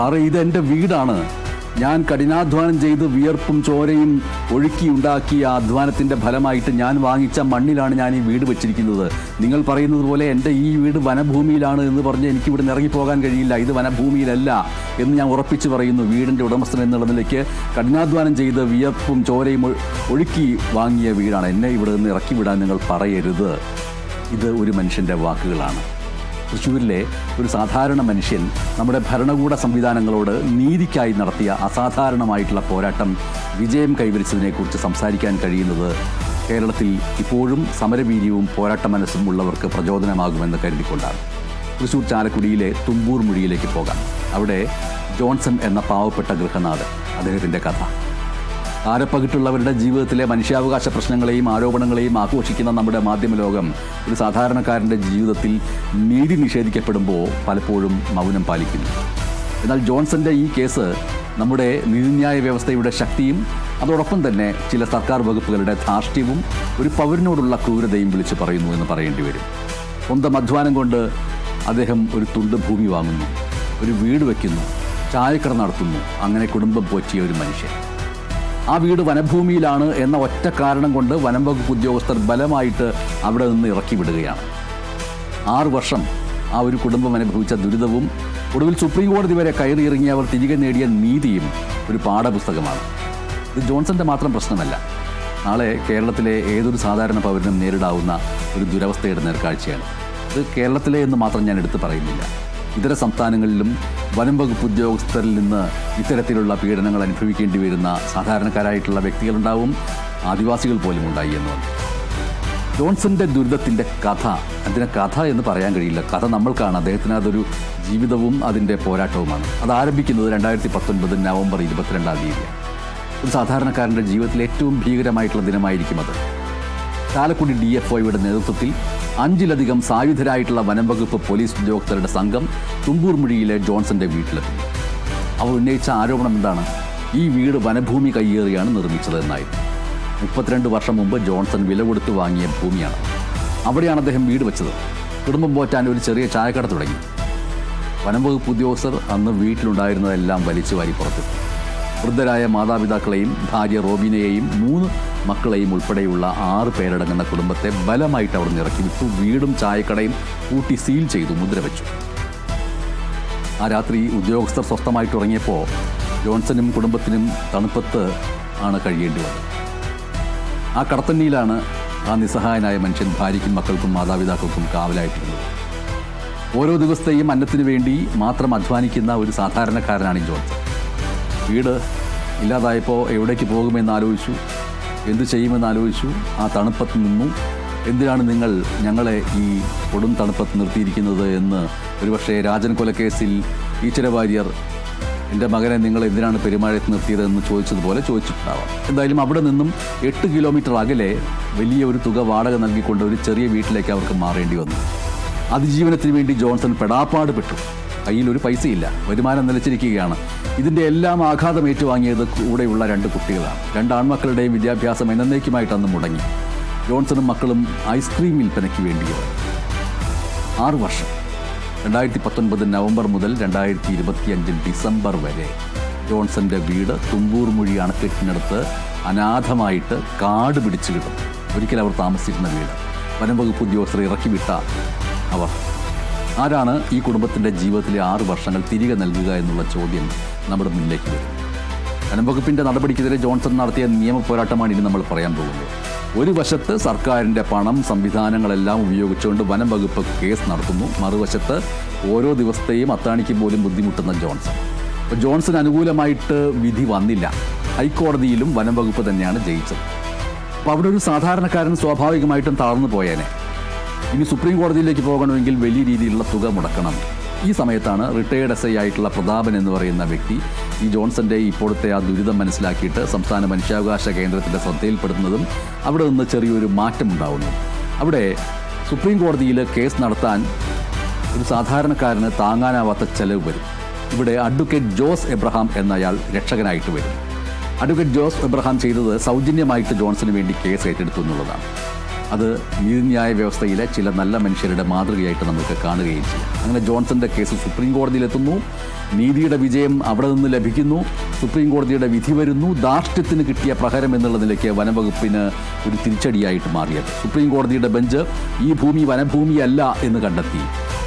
സാറേ ഇത് എന്റെ വീടാണ്. ഞാൻ കഠിനാധ്വാനം ചെയ്ത് വിയർപ്പും ചോരയും ഒഴുക്കി ഉണ്ടാക്കിയ ആ അധ്വാനത്തിന്റെ ഫലമായിട്ട് ഞാൻ വാങ്ങിച്ച മണ്ണിലാണ് ഞാൻ ഈ വീട് വെച്ചിരിക്കുന്നത്. നിങ്ങൾ പറയുന്നത് പോലെ എന്റെ ഈ വീട് വനഭൂമിയിലാണ് എന്ന് പറഞ്ഞ് എനിക്ക് ഇവിടെ ഇറങ്ങിപ്പോകാൻ കഴിയില്ല. ഇത് വനഭൂമിയിലല്ല എന്ന് ഞാൻ ഉറപ്പിച്ച് പറയുന്നു. വീടിന്റെ ഉടമസ്ഥൻ എന്നുള്ള നിലയ്ക്ക് കഠിനാധ്വാനം ചെയ്ത് വിയർപ്പും ചോരയും ഒഴു- ഒഴുക്കി വാങ്ങിയ വീടാണ്. എന്നെ ഇവിടെ നിന്ന് ഇറക്കി വിടാൻ നിങ്ങൾ പറയരുത്. ഇത് ഒരു മനുഷ്യന്റെ വാക്കുകളാണ്. തൃശ്ശൂരിലെ ഒരു സാധാരണ മനുഷ്യൻ നമ്മുടെ ഭരണകൂട സംവിധാനങ്ങളോട് നീതിക്കായി നടത്തിയ അസാധാരണമായിട്ടുള്ള പോരാട്ടം വിജയം കൈവരിച്ചതിനെക്കുറിച്ച് സംസാരിക്കാൻ കഴിയുന്നത് കേരളത്തിൽ ഇപ്പോഴും സമരവീര്യവും പോരാട്ട മനസ്സും ഉള്ളവർക്ക് പ്രചോദനമാകുമെന്ന് കരുതിക്കൊണ്ടാണ്. തൃശ്ശൂർ ചാലക്കുടിയിലെ തുമ്പൂർ മുഴിയിലേക്ക് പോകാം. അവിടെ ജോൺസൺ എന്ന പാവപ്പെട്ട ഗൃഹനാഥ് അദ്ദേഹത്തിന്റെ കഥ. ആരപ്പകിട്ടുള്ളവരുടെ ജീവിതത്തിലെ മനുഷ്യാവകാശ പ്രശ്നങ്ങളെയും ആരോപണങ്ങളെയും ആഘോഷിക്കുന്ന നമ്മുടെ മാധ്യമ ലോകം ഒരു സാധാരണക്കാരന്റെ ജീവിതത്തിൽ നീതി നിഷേധിക്കപ്പെടുമ്പോൾ പലപ്പോഴും മൗനം പാലിക്കുന്നു. എന്നാൽ ജോൺസന്റെ ഈ കേസ് നമ്മുടെ നീതിന്യായ വ്യവസ്ഥയുടെ ശക്തിയും അതോടൊപ്പം തന്നെ ചില സർക്കാർ വകുപ്പുകളുടെ ധാർഷ്ട്യവും ഒരു പൗരനോടുള്ള ക്രൂരതയും വിളിച്ചു പറയുന്നു എന്ന് പറയേണ്ടി വരും. സ്വന്തം അധ്വാനം കൊണ്ട് അദ്ദേഹം ഒരു തുണ്ട് ഭൂമി വാങ്ങുന്നു ഒരു വീട് വയ്ക്കുന്നു ചായക്കട നടത്തുന്നു അങ്ങനെ കുടുംബം പോറ്റിയ ഒരു മനുഷ്യൻ. ആ വീട് വനഭൂമിയിലാണ് എന്ന ഒറ്റ കാരണം കൊണ്ട് വനം വകുപ്പ് ഉദ്യോഗസ്ഥർ ബലമായിട്ട് അവിടെ നിന്ന് ഇറക്കി വിടുകയാണ്. ആറ് വർഷം ആ ഒരു കുടുംബം അനുഭവിച്ച ദുരിതവും ഒടുവിൽ സുപ്രീം കോടതി വരെ കയറിയിറങ്ങി അവർ തിരികെ നേടിയ നീതിയും ഒരു പാഠപുസ്തകമാണ്. ഇത് ജോൺസന്റെ മാത്രം പ്രശ്നമല്ല. നാളെ കേരളത്തിലെ ഏതൊരു സാധാരണ പൗരനും നേരിടാവുന്ന ഒരു ദുരവസ്ഥയുടെ നേർക്കാഴ്ചയാണ്. ഇത് കേരളത്തിലെ എന്ന് മാത്രം ഞാൻ എടുത്തു പറയുന്നില്ല. ഇതര സംസ്ഥാനങ്ങളിലും വനം വകുപ്പ് ഉദ്യോഗസ്ഥരിൽ നിന്ന് ഇത്തരത്തിലുള്ള പീഡനങ്ങൾ അനുഭവിക്കേണ്ടി വരുന്ന സാധാരണക്കാരായിട്ടുള്ള വ്യക്തികളുണ്ടാവും ആദിവാസികൾ പോലും ഉണ്ടായി എന്നുണ്ട് ജോൺസന്റെ ദുരിതത്തിന്റെ കഥ അതിനെ കഥ എന്ന് പറയാൻ കഴിയില്ല. കഥ നമ്മൾക്കാണ് അദ്ദേഹത്തിന് അതൊരു ജീവിതവും അതിന്റെ പോരാട്ടവുമാണ്. അത് ആരംഭിക്കുന്നത് രണ്ടായിരത്തി പത്തൊൻപത് നവംബർ ഇരുപത്തിരണ്ടാം തീയതിയാണ്. ഒരു സാധാരണക്കാരന്റെ ജീവിതത്തിലെ ഏറ്റവും ഭീകരമായിട്ടുള്ള ദിനമായിരിക്കും അത്. ചാലക്കുടി ഡി എഫ് ഒയുടെ നേതൃത്വത്തിൽ അഞ്ചിലധികം സായുധരായിട്ടുള്ള വനം വകുപ്പ് പോലീസ് ഉദ്യോഗസ്ഥരുടെ സംഘം തുമ്പൂർമുഴിയിലെ ജോൺസന്റെ വീട്ടിലെത്തി. അവർ ഉന്നയിച്ച ആരോപണം എന്താണ്? ഈ വീട് വനഭൂമി കയ്യേറിയാണ് നിർമ്മിച്ചത് എന്നായിരുന്നു. മുപ്പത്തിരണ്ട് വർഷം മുമ്പ് ജോൺസൺ വില കൊടുത്ത് വാങ്ങിയ ഭൂമിയാണ്. അവിടെയാണ് അദ്ദേഹം വീട് വെച്ചത്. കുടുംബം പോറ്റാൻ ഒരു ചെറിയ ചായക്കട തുടങ്ങി. വനം വകുപ്പ് ഉദ്യോഗസ്ഥർ അന്ന് വീട്ടിലുണ്ടായിരുന്നതെല്ലാം വലിച്ചു വാരി പുറത്തെത്തി വൃദ്ധരായ മാതാപിതാക്കളെയും ഭാര്യ റോബിനെയും മൂന്ന് മക്കളെയും ഉൾപ്പെടെയുള്ള ആറ് പേരടങ്ങുന്ന കുടുംബത്തെ ബലമായിട്ട് അവിടെ നിന്ന് ഇറക്കി വിട്ടു. വീടും ചായക്കടയും കൂട്ടി സീൽ ചെയ്തു മുദ്ര വെച്ചു ആ രാത്രി ഉദ്യോഗസ്ഥർ സ്വസ്ഥമായിട്ട് ഉറങ്ങിയപ്പോൾ ജോൺസനും കുടുംബത്തിനും തണുപ്പത്ത് ആണ് കഴിയേണ്ടി വന്നത്. ആ കടത്തണ്ണിയിലാണ് ആ നിസ്സഹായനായ മനുഷ്യൻ ഭാര്യയ്ക്കും മക്കൾക്കും മാതാപിതാക്കൾക്കും കാവലായിട്ടുള്ളത് ഓരോ ദിവസത്തെയും അന്നത്തിനു വേണ്ടി മാത്രം അധ്വാനിക്കുന്ന ഒരു സാധാരണക്കാരനാണ് ജോൺസൺ. വീട് ഇല്ലാതായപ്പോൾ എവിടേക്ക് പോകുമെന്ന് ആലോചിച്ചു. എന്ത് ചെയ്യുമെന്ന് ആലോചിച്ചു. ആ തണുപ്പത്ത് നിന്നു. എന്തിനാണ് നിങ്ങൾ ഞങ്ങളെ ഈ കൊടും തണുപ്പത്ത് നിർത്തിയിരിക്കുന്നത് എന്ന് ഒരുപക്ഷെ രാജൻ കൊലക്കേസിൽ ഈശ്വര വാര്യർ എന്റെ മകനെ നിങ്ങൾ എന്തിനാണ് പെരുമാഴത്ത് നിർത്തിയതെന്ന് ചോദിച്ചതുപോലെ ചോദിച്ചിട്ടുണ്ടാവാം. എന്തായാലും അവിടെ നിന്നും എട്ട് കിലോമീറ്റർ അകലെ വലിയ ഒരു തുക വാടക നൽകിക്കൊണ്ട് ഒരു ചെറിയ വീട്ടിലേക്ക് അവർക്ക് മാറേണ്ടി വന്നു. അതിജീവനത്തിന് വേണ്ടി ജോൺസൺ പെടാപ്പാട് പെട്ടു. കയ്യിൽ ഒരു പൈസയില്ല. വരുമാനം നിലച്ചിരിക്കുകയാണ്. ഇതിന്റെ എല്ലാം ആഘാതം ഏറ്റുവാങ്ങിയത് കൂടെയുള്ള രണ്ട് കുട്ടികളാണ്. രണ്ട് ആൺമക്കളുടെയും വിദ്യാഭ്യാസം എന്നേക്കുമായിട്ട് അന്ന് മുടങ്ങി. ജോൺസണും മക്കളും ഐസ്ക്രീം വിൽപ്പനയ്ക്ക് വേണ്ടിയവർ ആറു വർഷം. രണ്ടായിരത്തി പത്തൊൻപത് നവംബർ മുതൽ രണ്ടായിരത്തി ഇരുപത്തിയഞ്ച് ഡിസംബർ വരെ ജോൺസന്റെ വീട് തുമ്പൂർ മൊഴി അണക്കെട്ടിനടുത്ത് അനാഥമായിട്ട് കാട് പിടിച്ചു കിട്ടും ഒരിക്കൽ അവർ താമസിച്ചിരുന്ന വീട്. വനംവകുപ്പ് ഉദ്യോഗസ്ഥർ ഇറക്കിവിട്ട അവർ ആരാണ് ഈ കുടുംബത്തിന്റെ ജീവിതത്തിലെ ആറ് വർഷങ്ങൾ തിരികെ നൽകുക എന്നുള്ള ചോദ്യം നമ്മുടെ മുന്നിലേക്ക് വരും. വനംവകുപ്പിന്റെ നടപടിക്കെതിരെ ജോൺസൺ നടത്തിയ നിയമ പോരാട്ടമാണ് ഇനി നമ്മൾ പറയാൻ പോകുന്നത്. ഒരു വശത്ത് സർക്കാരിന്റെ പണം സംവിധാനങ്ങളെല്ലാം ഉപയോഗിച്ചുകൊണ്ട് വനംവകുപ്പ് കേസ് നടത്തുന്നു. മറുവശത്ത് ഓരോ ദിവസത്തെയും അത്താണിക്ക് പോലും ബുദ്ധിമുട്ടുന്ന ജോൺസൺ. ജോൺസൺ അനുകൂലമായിട്ട് വിധി വന്നില്ല. ഹൈക്കോടതിയിലും വനംവകുപ്പ് തന്നെയാണ് ജയിച്ചത്. അപ്പോൾ അവിടെ ഒരു സാധാരണക്കാരൻ സ്വാഭാവികമായിട്ടും തളർന്നു പോയേനെ. ഇനി സുപ്രീം കോടതിയിലേക്ക് പോകണമെങ്കിൽ വലിയ രീതിയിലുള്ള തുക മുടക്കണം. ഈ സമയത്താണ് റിട്ടയേർഡ് എസ് ഐ ആയിട്ടുള്ള പ്രതാപൻ എന്ന് പറയുന്ന വ്യക്തി ഈ ജോൺസന്റെ ഇപ്പോഴത്തെ ആ ദുരിതം മനസ്സിലാക്കിയിട്ട് സംസ്ഥാന മനുഷ്യാവകാശ കേന്ദ്രത്തിന്റെ ശ്രദ്ധയിൽപ്പെടുന്നതും അവിടെ നിന്ന് ചെറിയൊരു മാറ്റം ഉണ്ടാവുന്നു അവിടെ സുപ്രീം കോടതിയിൽ കേസ് നടത്താൻ ഒരു സാധാരണക്കാരന് താങ്ങാനാവാത്ത ചെലവ് വരും. ഇവിടെ അഡ്വക്കേറ്റ് ജോസ് എബ്രഹാം എന്നയാൾ രക്ഷകനായിട്ട് വരും. അഡ്വക്കേറ്റ് ജോസ് എബ്രഹാം ചെയ്തത് സൗജന്യമായിട്ട് ജോൺസന് വേണ്ടി കേസ് ഏറ്റെടുത്തു എന്നുള്ളതാണ്. അത് നീതിന്യായ വ്യവസ്ഥയിലെ ചില നല്ല മനുഷ്യരുടെ മാതൃകയായിട്ട് നമുക്ക് കാണുകയും ചെയ്യാം. അങ്ങനെ ജോൺസന്റെ കേസ് സുപ്രീം കോടതിയിലെത്തുന്നു. നീതിയുടെ വിജയം അവിടെ നിന്ന് ലഭിക്കുന്നു. സുപ്രീം കോടതിയുടെ വിധി വരുന്നു. ധാർഷ്ട്യത്തിന് കിട്ടിയ പ്രഹരം എന്നുള്ള നിലയ്ക്ക് വനംവകുപ്പിന് ഒരു തിരിച്ചടിയായിട്ട് മാറിയത്. സുപ്രീം കോടതിയുടെ ബെഞ്ച് ഈ ഭൂമി വനഭൂമിയല്ല എന്ന് കണ്ടെത്തി.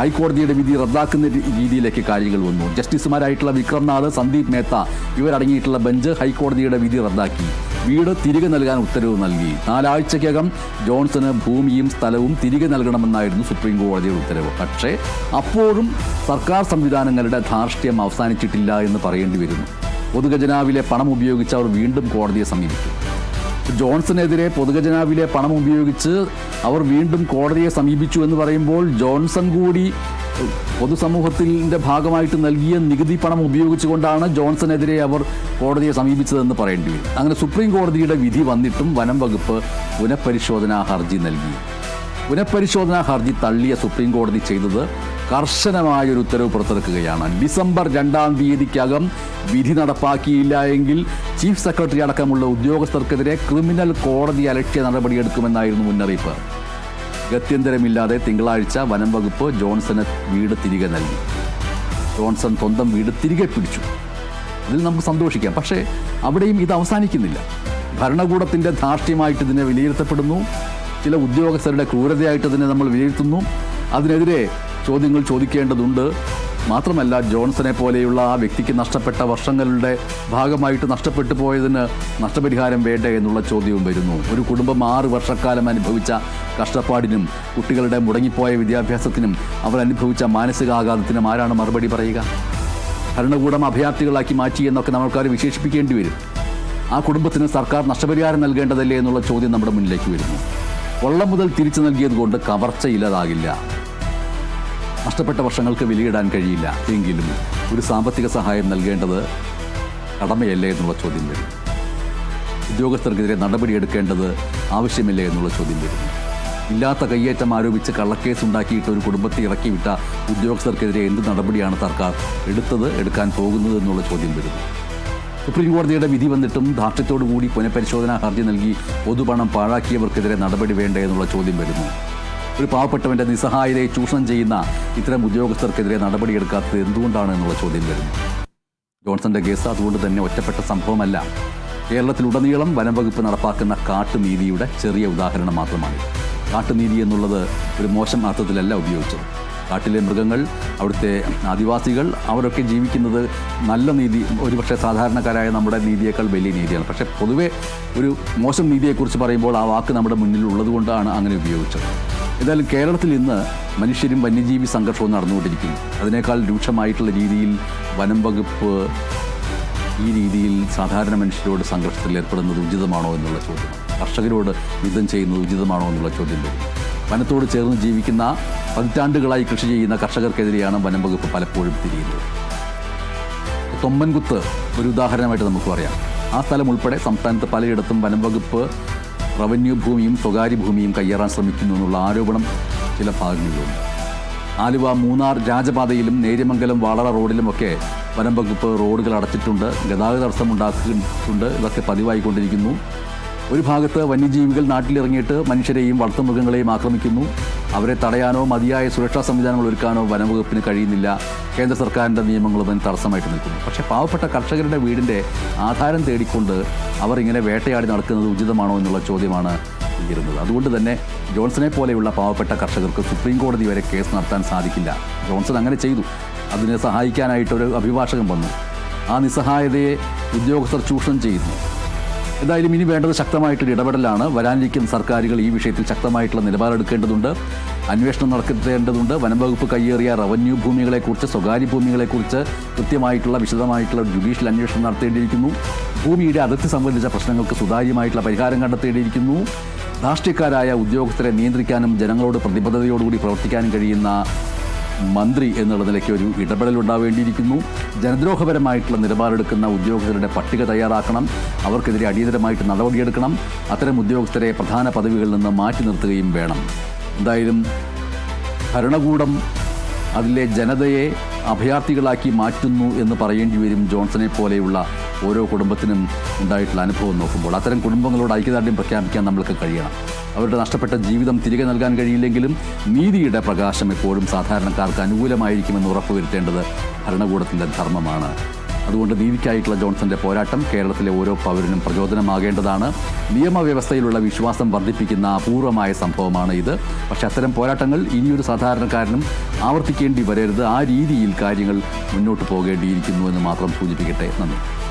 ഹൈക്കോടതിയുടെ വിധി റദ്ദാക്കുന്ന രീതിയിലേക്ക് കാര്യങ്ങൾ വന്നു. ജസ്റ്റിസുമാരായിട്ടുള്ള വിക്രംനാഥ് സന്ദീപ് മേത്ത ഇവരടങ്ങിയിട്ടുള്ള ബെഞ്ച് ഹൈക്കോടതിയുടെ വിധി റദ്ദാക്കി. വീട് തിരികെ നൽകാൻ ഉത്തരവ് നൽകി. നാലാഴ്ചയ്ക്കകം ജോൺസന് ഭൂമിയും സ്ഥലവും തിരികെ നൽകണമെന്നായിരുന്നു സുപ്രീം കോടതിയുടെ ഉത്തരവ്. പക്ഷേ അപ്പോഴും സർക്കാർ സംവിധാനങ്ങളുടെ ധാർഷ്ട്യം അവസാനിച്ചിട്ടില്ല എന്ന് പറയേണ്ടി വരുന്നു. പൊതുഖജനാവിലെ പണം ഉപയോഗിച്ച് അവർ വീണ്ടും കോടതിയെ സമീപിച്ചു ജോൺസണെതിരെ പൊതുഖജനാവിലെ പണം ഉപയോഗിച്ച് അവർ വീണ്ടും കോടതിയെ സമീപിച്ചു എന്ന് പറയുമ്പോൾ ജോൺസൺ കൂടി പൊതുസമൂഹത്തിന്റെ ഭാഗമായിട്ട് നൽകിയ നികുതി പണം ഉപയോഗിച്ചുകൊണ്ടാണ് ജോൺസണെതിരെ അവർ കോടതിയെ സമീപിച്ചതെന്ന് പറയേണ്ടി വരും. അങ്ങനെ സുപ്രീം കോടതിയുടെ വിധി വന്നിട്ടും വനം വകുപ്പ് പുനഃപരിശോധനാ ഹർജി നൽകി. പുനഃപരിശോധനാ ഹർജി തള്ളിയ സുപ്രീം കോടതി ചെയ്തത് കർശനമായ ഒരു ഉത്തരവ് പുറത്തിറക്കുകയാണ്. ഡിസംബർ രണ്ടാം തീയതിക്കകം വിധി നടപ്പാക്കിയില്ല എങ്കിൽ ചീഫ് സെക്രട്ടറി അടക്കമുള്ള ഉദ്യോഗസ്ഥർക്കെതിരെ ക്രിമിനൽ കോടതി അലക്ഷ്യ നടപടിയെടുക്കുമെന്നായിരുന്നു മുന്നറിയിപ്പ്. ഗത്യന്തരമില്ലാതെ തിങ്കളാഴ്ച വനം വകുപ്പ് ജോൺസന് വീട് തിരികെ നൽകി. ജോൺസൺ സ്വന്തം വീട് തിരികെ പിടിച്ചു. ഇതിൽ നമുക്ക് സന്തോഷിക്കാം. പക്ഷേ അവിടെയും ഇത് അവസാനിക്കുന്നില്ല. ഭരണകൂടത്തിന്റെ ധാർഷ്ട്യമായിട്ട് ഇതിനെ വിലയിരുത്തപ്പെടുന്നു. ചില ഉദ്യോഗസ്ഥരുടെ ക്രൂരതയായിട്ട് ഇതിനെ നമ്മൾ വിലയിരുത്തുന്നു. അതിനെതിരെ ചോദ്യങ്ങൾ ചോദിക്കേണ്ടതുണ്ട്. മാത്രമല്ല ജോൺസനെ പോലെയുള്ള ആ വ്യക്തിക്ക് നഷ്ടപ്പെട്ട വർഷങ്ങളുടെ ഭാഗമായിട്ട് നഷ്ടപ്പെട്ടു പോയതിന് നഷ്ടപരിഹാരം വേണ്ടേ എന്നുള്ള ചോദ്യവും വരുന്നു. ഒരു കുടുംബം ആറ് വർഷക്കാലം അനുഭവിച്ച കഷ്ടപ്പാടിനും കുട്ടികളുടെ മുടങ്ങിപ്പോയ വിദ്യാഭ്യാസത്തിനും അവർ അനുഭവിച്ച മാനസികാഘാതത്തിനും ആരാണ് മറുപടി പറയുക? ഭരണകൂടം അഭയാർത്ഥികളാക്കി മാറ്റി എന്നൊക്കെ നമ്മൾക്കാർ വിശേഷിപ്പിക്കേണ്ടി വരും. ആ കുടുംബത്തിന് സർക്കാർ നഷ്ടപരിഹാരം നൽകേണ്ടതല്ലേ എന്നുള്ള ചോദ്യം നമ്മുടെ മുന്നിലേക്ക് വരുന്നു. കൊള്ളം മുതൽ തിരിച്ചു നൽകിയത് കൊണ്ട് കവർച്ച ഇല്ലാതാകില്ല നഷ്ടപ്പെട്ട വർഷങ്ങൾക്ക് വിലയിടാൻ കഴിയില്ല. എങ്കിലും ഒരു സാമ്പത്തിക സഹായം നൽകേണ്ടത് കടമയല്ലേ എന്നുള്ള ചോദ്യം വരും. ഉദ്യോഗസ്ഥർക്കെതിരെ നടപടിയെടുക്കേണ്ടത് ആവശ്യമില്ലേ എന്നുള്ള ചോദ്യം വരുന്നു ഇല്ലാത്ത കയ്യേറ്റം ആരോപിച്ച് കള്ളക്കേസ് ഉണ്ടാക്കിയിട്ട് ഒരു കുടുംബത്തെ ഇറക്കിവിട്ട ഉദ്യോഗസ്ഥർക്കെതിരെ എന്ത് നടപടിയാണ് സർക്കാർ എടുത്തത് എടുക്കാൻ പോകുന്നത് എന്നുള്ള ചോദ്യം വരുന്നു സുപ്രീം കോടതിയുടെ വിധി വന്നിട്ടും ദാർഢ്യത്തോടു കൂടി പുനഃപരിശോധനാ ഹർജി നൽകി പൊതുപണം പാഴാക്കിയവർക്കെതിരെ നടപടി വേണ്ടേ എന്നുള്ള ചോദ്യം വരുന്നു. ഒരു പാവപ്പെട്ടവന്റെ നിസ്സഹായതയെ ചൂഷണം ചെയ്യുന്ന ഇത്തരം ഉദ്യോഗസ്ഥർക്കെതിരെ നടപടിയെടുക്കാത്തത് എന്തുകൊണ്ടാണ് എന്നുള്ള ചോദ്യം വരുന്നു. ജോൺസന്റെ കേസ് അതുകൊണ്ട് തന്നെ ഒറ്റപ്പെട്ട സംഭവമല്ല. കേരളത്തിലുടനീളം വനം വകുപ്പ് നടപ്പാക്കുന്ന കാട്ടുനീതിയുടെ ചെറിയ ഉദാഹരണം മാത്രമാണ്. കാട്ടുനീതി എന്നുള്ളത് ഒരു മോശം അർത്ഥത്തിലല്ല ഉപയോഗിച്ചത്. കാട്ടിലെ മൃഗങ്ങൾ അവിടുത്തെ ആദിവാസികൾ അവരൊക്കെ ജീവിക്കുന്നത് നല്ല നീതി ഒരുപക്ഷെ സാധാരണക്കാരായ നമ്മുടെ നീതിയേക്കാൾ വലിയ നീതിയാണ്. പക്ഷേ പൊതുവേ ഒരു മോശം നീതിയെക്കുറിച്ച് പറയുമ്പോൾ ആ വാക്ക് നമ്മുടെ മുന്നിൽ ഉള്ളതുകൊണ്ടാണ് അങ്ങനെ ഉപയോഗിച്ചത്. എന്തായാലും കേരളത്തിൽ ഇന്ന് മനുഷ്യരും വന്യജീവി സംഘർഷവും നടന്നുകൊണ്ടിരിക്കുന്നു. അതിനേക്കാൾ രൂക്ഷമായിട്ടുള്ള രീതിയിൽ വനം വകുപ്പ് ഈ രീതിയിൽ സാധാരണ മനുഷ്യരോട് സംഘർഷത്തിൽ ഏർപ്പെടുന്നത് ഉചിതമാണോ എന്നുള്ള ചോദ്യം. കർഷകരോട് യുദ്ധം ചെയ്യുന്നത് ഉചിതമാണോ എന്നുള്ള ചോദ്യം വരും. വനത്തോട് ചേർന്ന് ജീവിക്കുന്ന പതിറ്റാണ്ടുകളായി കൃഷി ചെയ്യുന്ന കർഷകർക്കെതിരെയാണ് വനം വകുപ്പ് പലപ്പോഴും തിരിയുന്നത്. തൊമ്മൻകുത്ത് ഒരു ഉദാഹരണമായിട്ട് നമുക്ക് പറയാം. ആ സ്ഥലം ഉൾപ്പെടെ സംസ്ഥാനത്ത് പലയിടത്തും വനം വകുപ്പ് റവന്യൂ ഭൂമിയും സ്വകാര്യ ഭൂമിയും കയ്യേറാൻ ശ്രമിക്കുന്നു എന്നുള്ള ആരോപണം ചില ഭാഗങ്ങളിലുണ്ട് ആലുവ മൂന്നാർ രാജപാതയിലും നേര്യമംഗലം വാളറ റോഡിലുമൊക്കെ വനം വകുപ്പ് റോഡുകൾ അടച്ചിട്ടുണ്ട് ഗതാഗത തടസ്സം ഉണ്ടാക്കിയിട്ടുണ്ട് ഇതൊക്കെ പതിവായിക്കൊണ്ടിരിക്കുന്നു. ഒരു ഭാഗത്ത് വന്യജീവികൾ നാട്ടിലിറങ്ങിയിട്ട് മനുഷ്യരെയും വളർത്തുമൃഗങ്ങളെയും ആക്രമിക്കുന്നു. അവരെ തടയാനോ മതിയായ സുരക്ഷാ സംവിധാനങ്ങൾ ഒരുക്കാനോ വനംവകുപ്പിന് കഴിയുന്നില്ല. കേന്ദ്ര സർക്കാരിന്റെ നിയമങ്ങളും അതിന് തടസ്സമായിട്ട് നിൽക്കുന്നു. പക്ഷേ പാവപ്പെട്ട കർഷകരുടെ വീടിന്റെ ആധാരം തേടിക്കൊണ്ട് അവർ ഇങ്ങനെ വേട്ടയാടി നടക്കുന്നത് ഉചിതമാണോ എന്നുള്ള ചോദ്യമാണ് ഉയരുന്നത്. അതുകൊണ്ട് തന്നെ ജോൺസനെ പോലെയുള്ള പാവപ്പെട്ട കർഷകർക്ക് സുപ്രീം കോടതി വരെ കേസ് നടത്താൻ സാധിക്കില്ല. ജോൺസൺ അങ്ങനെ ചെയ്തു. അതിനെ സഹായിക്കാനായിട്ടൊരു അഭിഭാഷകൻ വന്നു. ആ നിസ്സഹായതയെ ഉദ്യോഗസ്ഥർ ചൂഷണം ചെയ്യുന്നു. എന്തായാലും ഇനി വേണ്ടത് ശക്തമായിട്ടൊരു ഇടപെടലാണ്. വരാനിരിക്കുന്ന സർക്കാരുകൾ ഈ വിഷയത്തിൽ ശക്തമായിട്ടുള്ള നിലപാടെടുക്കേണ്ടതുണ്ട്. അന്വേഷണം നടത്തേണ്ടതുണ്ട്. വനംവകുപ്പ് കയ്യേറിയ റവന്യൂ ഭൂമികളെക്കുറിച്ച് സ്വകാര്യ ഭൂമികളെക്കുറിച്ച് കൃത്യമായിട്ടുള്ള വിശദമായിട്ടുള്ള ജുഡീഷ്യൽ അന്വേഷണം നടത്തേണ്ടിയിരിക്കുന്നു. ഭൂമിയുടെ അതിർത്തി സംബന്ധിച്ച പ്രശ്നങ്ങൾക്ക് സുതാര്യമായിട്ടുള്ള പരിഹാരം കണ്ടെത്തേണ്ടിയിരിക്കുന്നു. രാഷ്ട്രീയക്കാരായ ഉദ്യോഗസ്ഥരെ നിയന്ത്രിക്കാനും ജനങ്ങളോട് പ്രതിബദ്ധതയോടുകൂടി പ്രവർത്തിക്കാനും കഴിയുന്ന മന്ത്രി എന്നുള്ള നിലയ്ക്ക് ഒരു ഇടപെടൽ ഉണ്ടാവേണ്ടിയിരിക്കുന്നു ജനദ്രോഹപരമായിട്ടുള്ള നിലപാടെടുക്കുന്ന ഉദ്യോഗസ്ഥരുടെ പട്ടിക തയ്യാറാക്കണം. അവർക്കെതിരെ അടിയന്തരമായിട്ട് നടപടിയെടുക്കണം. അത്തരം ഉദ്യോഗസ്ഥരെ പ്രധാന പദവികളിൽ നിന്ന് മാറ്റി നിർത്തുകയും വേണം. എന്തായാലും ഭരണകൂടം അതിലെ ജനതയെ അഭയാർത്ഥികളാക്കി മാറ്റുന്നു എന്ന് പറയേണ്ടി വരും ജോൺസനെ പോലെയുള്ള ഓരോ കുടുംബത്തിനും ഉണ്ടായിട്ടുള്ള അനുഭവം നോക്കുമ്പോൾ. അത്തരം കുടുംബങ്ങളോട് ഐക്യദാർഢ്യം പ്രഖ്യാപിക്കാൻ നമ്മൾക്ക് കഴിയണം. അവരുടെ നഷ്ടപ്പെട്ട ജീവിതം തിരികെ നൽകാൻ കഴിയില്ലെങ്കിലും നീതിയുടെ പ്രകാശം എപ്പോഴും സാധാരണക്കാർക്ക് അനുകൂലമായിരിക്കുമെന്ന് ഉറപ്പുവരുത്തേണ്ടത് ഭരണകൂടത്തിന്റെ ധർമ്മമാണ്. അതുകൊണ്ട് നീതിക്കായിട്ടുള്ള ജോൺസന്റെ പോരാട്ടം കേരളത്തിലെ ഓരോ പൗരനും പ്രചോദനമാകേണ്ടതാണ്. നിയമവ്യവസ്ഥയിലുള്ള വിശ്വാസം വർദ്ധിപ്പിക്കുന്ന അപൂർവമായ സംഭവമാണ് ഇത്. പക്ഷേ അത്തരം പോരാട്ടങ്ങൾ ഇനിയൊരു സാധാരണക്കാരനും ആവർത്തിക്കേണ്ടി വരരുത് ആ രീതിയിൽ കാര്യങ്ങൾ മുന്നോട്ട് പോകേണ്ടിയിരിക്കുന്നു എന്ന് മാത്രം സൂചിപ്പിക്കട്ടെ. നന്ദി.